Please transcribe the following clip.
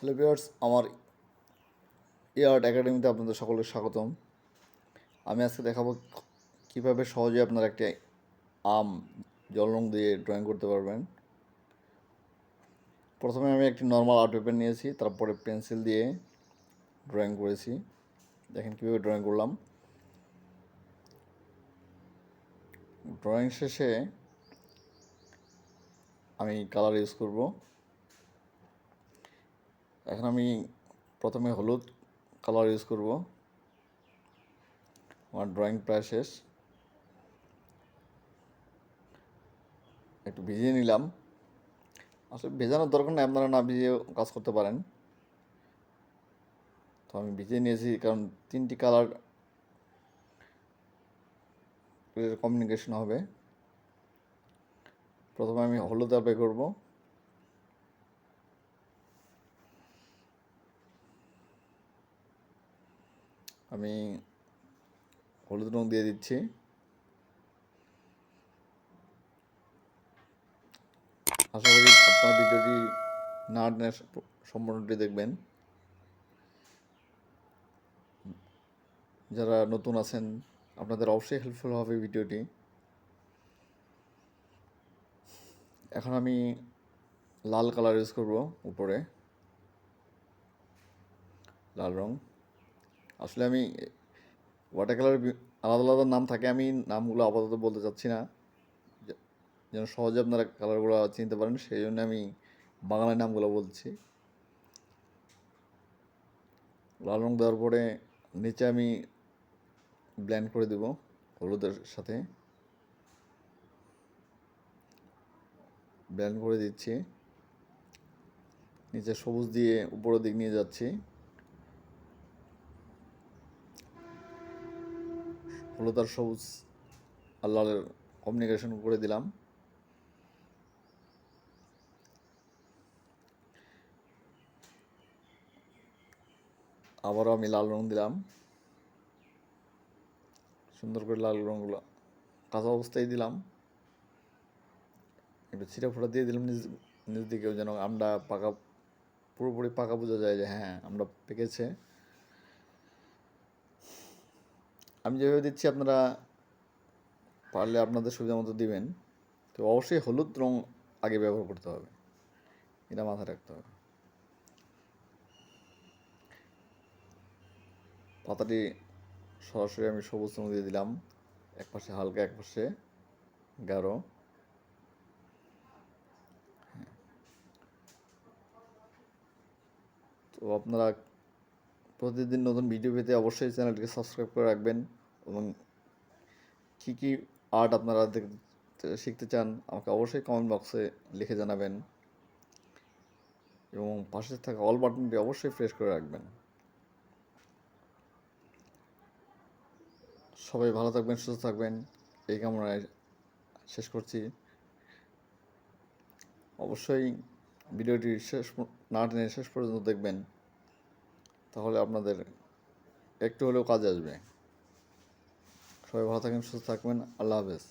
Hello viewers আমার এ art একাডেমিতে আপনাদের সকলের স্বাগতম। আমি আজকে দেখাবো কীভাবে সহজে আপনারা একটি আম জল রং দিয়ে ড্রয়িং করতে পারবেন। প্রথমে আমি একটি নর্মাল আর্ট পেপার নিয়েছি, তারপরে পেন্সিল দিয়ে ড্রয়িং করেছি। দেখেন কীভাবে ড্রয়িং করলাম। ড্রয়িং শেষে আমি কালার ইউজ করব। এখন আমি প্রথমে হলুদ কালার ইউজ করব। আমার ড্রয়িং প্রায় শেষ। একটু ভিজিয়ে নিলাম। আসলে ভেজানোর দরকার নেই, আপনারা না ভিজিয়ে কাজ করতে পারেন। তো আমি ভিজিয়ে নিয়েছি, কারণ তিনটি কালার কমিউনিকেশন হবে। প্রথমে আমি হলুদ অ্যাপ্লাই করব। আমি হলুদ রং দিয়ে দিচ্ছি। আশা করি আপনার ভিডিওটি না সম্পূর্ণটি দেখবেন। যারা নতুন আছেন, আপনাদের অবশ্যই হেল্পফুল হবে ভিডিওটি। এখন আমি লাল কালার ইউজ করব উপরে। লাল রং। আসলে আমি ওয়াটার কালার আলাদা আলাদা নাম থাকে, আমি নামগুলো আপাতত বলতে চাচ্ছি না। যেন সহজে আপনারা কালারগুলো চিনতে পারেন, সেই জন্য আমি বাংলায় নামগুলো বলছি। লাল রং দেওয়ার পরে নিচে আমি ব্ল্যান্ড করে দেব হলুদের সাথে। ব্ল্যান্ড করে দিচ্ছি। নিচে সবুজ দিয়ে উপরের দিক নিয়ে যাচ্ছি। হলুদ আর সবুজ আর লালের কমিউনিকেশন করে দিলাম। আবারও আমি লাল রং দিলাম। সুন্দর করে লাল রঙগুলো কাঁচা অবস্থায় দিলাম। একটু ছিটা ফোটা দিয়ে দিলাম নিজ নিজ দিকেও যেন আমরা পাকা পুরোপুরি পাকা বোঝা যায় যে হ্যাঁ আমরা পেকেছে। আমি যেভাবে দিচ্ছি আপনারা পারলে আপনাদের সুবিধা মতো দিবেন। তো অবশ্যই হলুদ রং আগে ব্যবহার করতে হবে। এটা মাথায় রাখতে হবে। পাতাটি সরাসরি আমি সবুজ রং দিয়ে দিলাম। এক পাশে হালকা এক পাশে গাঢ় তো আপনারা প্রতিদিন নতুন ভিডিও পেতে অবশ্যই চ্যানেলটিকে সাবস্ক্রাইব করে রাখবেন। এবং কী কী আর্ট আপনারা শিখতে চান, আমাকে অবশ্যই কমেন্ট বক্সে লিখে জানাবেন। এবং পাশে থাকা অল বাটনটি অবশ্যই প্রেস করে রাখবেন। সবাই ভালো থাকবেন, সুস্থ থাকবেন। এই কামনায় শেষ করছি। অবশ্যই ভিডিওটি শেষ না টেনে শেষ পর্যন্ত দেখবেন। তাহলে আপনাদের একটু হলেও কাজে আসবে। সবাই ভালো থাকবেন সুস্থ থাকবেন আল্লাহ হাফেজ।